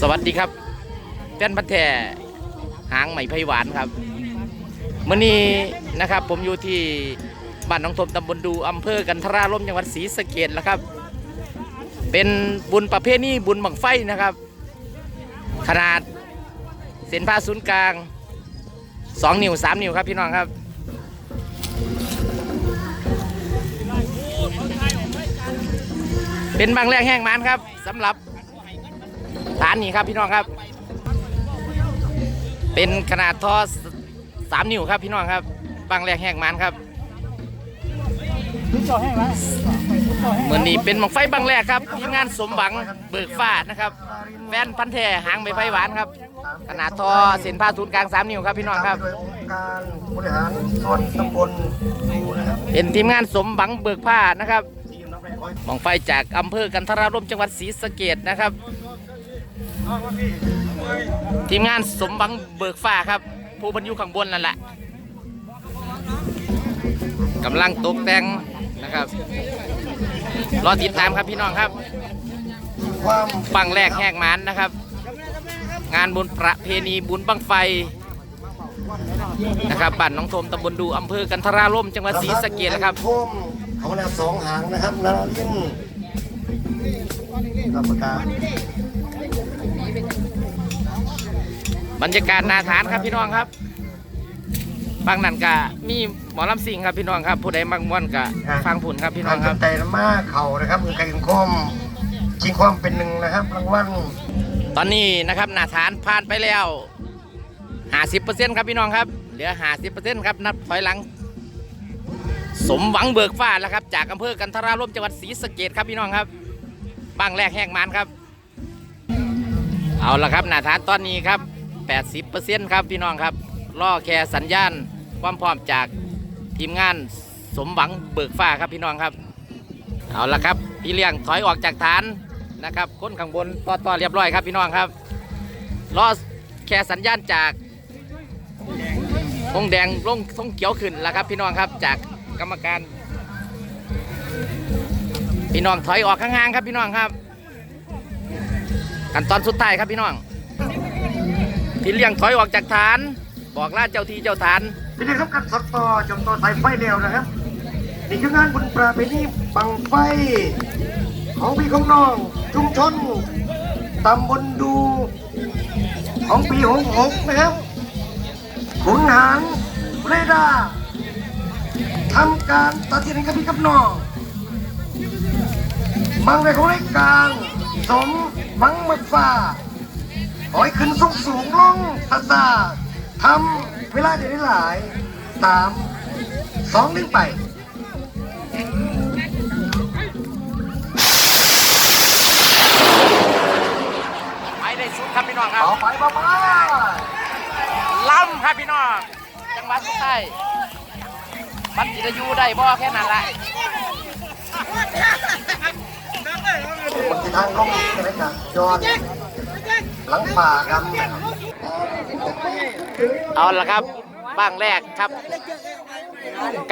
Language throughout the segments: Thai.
สวัสดีครับแป้นพันแท่หางใหม่ไพหวานครับมื่อนี้นะครับผมอยู่ที่บ้านหนองทมตำบลดูอำเภอกันทราลมจังหวัดศรีสะเกดแล้วครับ เป็นบุญประเภทนี้บุญบังไฟนะครับ ขนาดเส้นผ่าศูนย์กลาง 2 นิ้ว 3 นิ้วครับพี่น้องครับเป็นบางแรกแห้งมันครับสำหรับ ฐานนี้ครับพี่น้องครับ เป็นขนาดท่อสามนิ้วครับพี่น้องครับบางแรกแห้งมันครับเหมือนนี้เป็นหมองไฟบางแรกครับทีมงานสมหวังเบิกฟ้านะครับแฟนพันธุ์แท้หางใบไฟหวานครับ ขนาดท่อเส้นผ่าศูนย์กลางสามนิ้วครับพี่น้องครับโดยองค์การบริหารส่วนตำบลดูนะครับเป็นทีมงานสมหวังเบิกผ้านะครับทีมนักเรียนคอยหมองไฟจากอำเภอกันทรารมจังหวัดศรีสะเกดนะครับ ทีมงานสมหวังเบิกฟ้าครับ ผู้บรรยุข้างบนนั่นแหละกำลังตกแต่งนะครับ รอติดตามครับพี่น้องครับปังแรกแหกมันนะครับ งานบุญประเพณีบุญบังไฟนะครับบ้านน้องโทมตำบลดูอำเภอกันทรารมจังหวัดศรีสะเกดนะครับทมเขาแนวสองหางนะครับนารินกรรมการ บรรยากาศนาฐานครับพี่น้องครับบางนั่นกะมีหมอลำสิงครับพี่น้องครับ ผู้ใดมักม่วนกะฟังผุนครับพี่น้องครับใจมากเข่านะครับมือไก่ถึงคมชิงความเป็นหนึ่งนะครับรางวัลตอนนี้นะครับนาฐานผ่านไปแล้ว50%ครับพี่น้องครับเหลือ50%ครับนับถอยหลัง สมหวังเบิกฟ้าแล้วครับ จากอำเภอกันทราร่มจังหวัดศรีสะเกดครับพี่น้องครับบางแรกแหกมันครับ เอาละครับนาฐานตอนนี้ครับ 80%ครับพี่น้องครับล่อแค่สัญญาณความพร้อมจากทีมงานสมหวังเบิกฟ้าครับพี่น้องครับ เอาละครับ พี่เลี้ยงถอยออกจากฐานนะครับค้นข้างบนต่อต่อเรียบร้อยครับพี่น้องครับรอแค่สัญญาณจากธงแดงลงธงเขียวขึ้นแล้วครับพี่น้องครับจากกรรมการ พี่น้องถอยออกข้างๆครับพี่น้องครับ ขั้นตอนสุดท้ายครับพี่น้องพี่เลี้ยงถอยออกจากฐาน บอกลาเจ้าที่เจ้าฐานทีนี้ครับกันสดต่อจมต่อสายไฟเดียวนะครับนี่คืองานบุญประเพณีบังไฟ ของพี่ของน้องชุมชนตำบลดู ของปีหกหกนะครับขุนหางเรดาทำการตัดสินกับพี่กับน้องบางในของรายการสม บังมักฟ้าขอให้ขึ้นสูงสูงลงตาตาทำเวลาเดี๋ยวนี้หลายสามสองหนึ่งไปไปได้สุดครับพี่น้องครับต่อไปบ้าบ้าล่ำครับพี่น้อง จังหวัดสุดท้ายมันจิตอยูได้บ่แค่นั้นแหละ คนที่ทางลงใช่ไหมครับจอดหลังป่ากันนะครับเอาละครับบ้างแรกครับ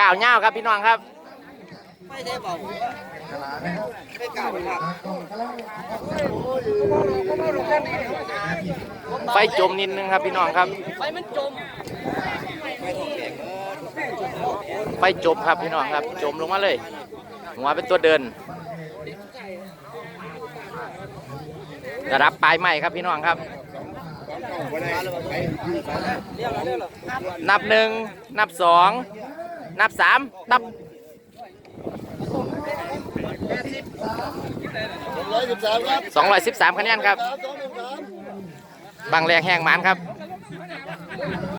ก่าวเง่าครับพี่น้องครับไฟจมนิดนึงครับพี่น้องครับ ไฟมันจมไฟจมครับพี่น้องครับ จมลงมาเลยหัวเป็นตัวเดิน จะรับปลายใหม่ครับพี่น้องครับ นับหนึ่งนับสองนับสามนับสองร้อยสิบสามคะแนนครับบางแรงแห้งมันครับ